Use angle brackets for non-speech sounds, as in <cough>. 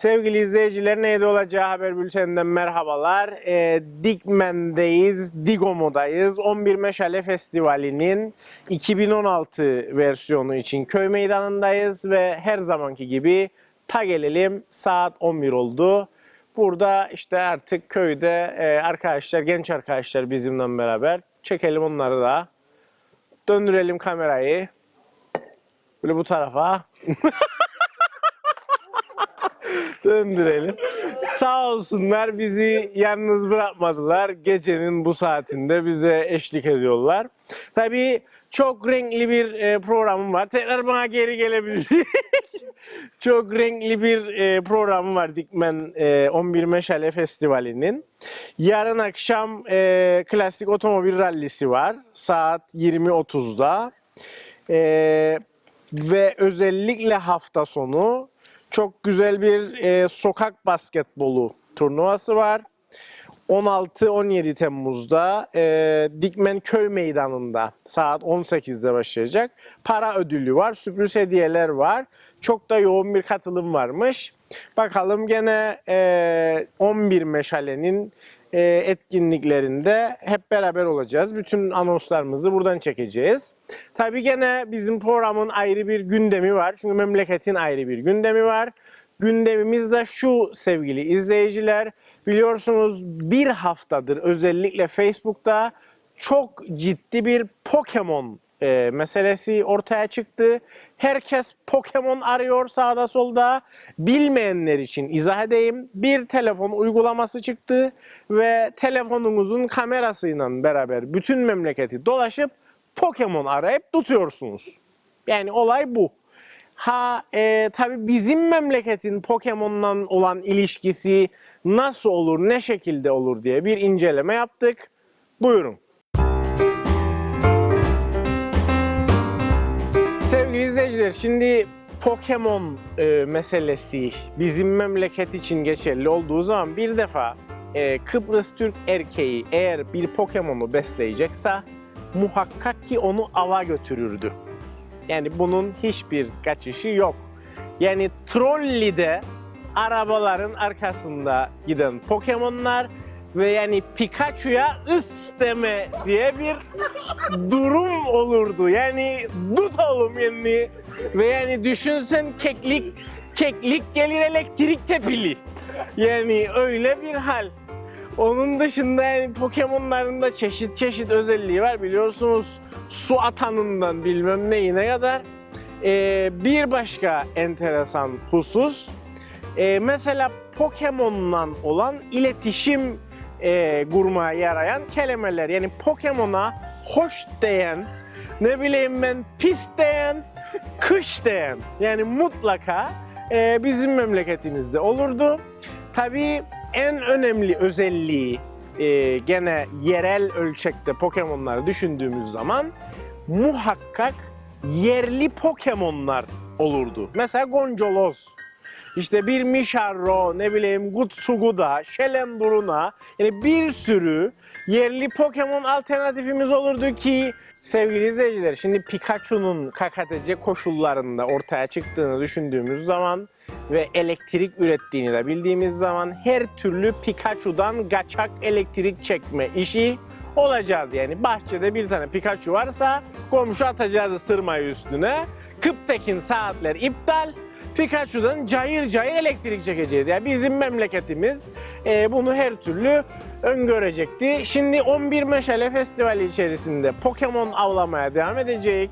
Sevgili izleyiciler neydi olacağı haber bülteninden merhabalar. Ee, Dikmen'deyiz, Digomo'dayız. 11 Meşale Festivali'nin 2016 versiyonu için köy meydanındayız ve her zamanki gibi ta gelelim saat 11 oldu. Burada işte artık köyde e, arkadaşlar, genç arkadaşlar bizimle beraber çekelim onları da. Döndürelim kamerayı. Böyle bu tarafa. <laughs> Döndürelim. Sağ olsunlar bizi yalnız bırakmadılar. Gecenin bu saatinde bize eşlik ediyorlar. Tabii çok renkli bir e, programım var. Tekrar bana geri gelebilir. <laughs> çok renkli bir e, programım var Dikmen e, 11 Meşale Festivali'nin. Yarın akşam e, klasik otomobil rallisi var. Saat 20.30'da. E, ve özellikle hafta sonu çok güzel bir e, sokak basketbolu turnuvası var. 16-17 Temmuz'da e, Dikmen Köy Meydanı'nda saat 18'de başlayacak. Para ödülü var, sürpriz hediyeler var. Çok da yoğun bir katılım varmış. Bakalım gene e, 11 Meşale'nin etkinliklerinde hep beraber olacağız. Bütün anonslarımızı buradan çekeceğiz. Tabii gene bizim programın ayrı bir gündemi var. Çünkü memleketin ayrı bir gündemi var. Gündemimiz de şu sevgili izleyiciler. Biliyorsunuz bir haftadır özellikle Facebook'ta çok ciddi bir Pokemon e, meselesi ortaya çıktı. Herkes Pokemon arıyor sağda solda. Bilmeyenler için izah edeyim. Bir telefon uygulaması çıktı ve telefonunuzun kamerasıyla beraber bütün memleketi dolaşıp Pokemon arayıp tutuyorsunuz. Yani olay bu. Ha e, tabii bizim memleketin Pokemon'la olan ilişkisi nasıl olur, ne şekilde olur diye bir inceleme yaptık. Buyurun. Sevgili izleyiciler, şimdi Pokemon e, meselesi bizim memleket için geçerli olduğu zaman bir defa e, Kıbrıs Türk erkeği eğer bir Pokemon'u besleyecekse muhakkak ki onu ava götürürdü. Yani bunun hiçbir kaçışı yok. Yani Trolli'de arabaların arkasında giden Pokemon'lar ve yani Pikachu'ya ıs deme diye bir durum olurdu. Yani dut oğlum yani ve yani düşünsen keklik keklik gelir elektrik tepili. Yani öyle bir hal. Onun dışında yani Pokemon'ların da çeşit çeşit özelliği var. Biliyorsunuz su atanından bilmem neyine kadar. Ee, bir başka enteresan husus. ee, mesela Pokemon'la olan iletişim e, kurmaya yarayan kelimeler. Yani Pokemon'a hoş diyen, ne bileyim ben pis diyen, kış diyen. Yani mutlaka e, bizim memleketimizde olurdu. Tabii en önemli özelliği e, gene yerel ölçekte Pokemon'ları düşündüğümüz zaman muhakkak yerli Pokemon'lar olurdu. Mesela Goncolos, işte bir Misharro, ne bileyim Gutsuguda, Shelenduruna yani bir sürü yerli Pokemon alternatifimiz olurdu ki sevgili izleyiciler şimdi Pikachu'nun KKTC koşullarında ortaya çıktığını düşündüğümüz zaman ve elektrik ürettiğini de bildiğimiz zaman her türlü Pikachu'dan kaçak elektrik çekme işi olacaktı. Yani bahçede bir tane Pikachu varsa komşu atacaktı sırmayı üstüne. Kıptekin saatler iptal. Pikachu'dan cayır cayır elektrik çekeceğiydi. Yani bizim memleketimiz e, bunu her türlü öngörecekti. Şimdi 11 Meşale Festivali içerisinde Pokemon avlamaya devam edecek.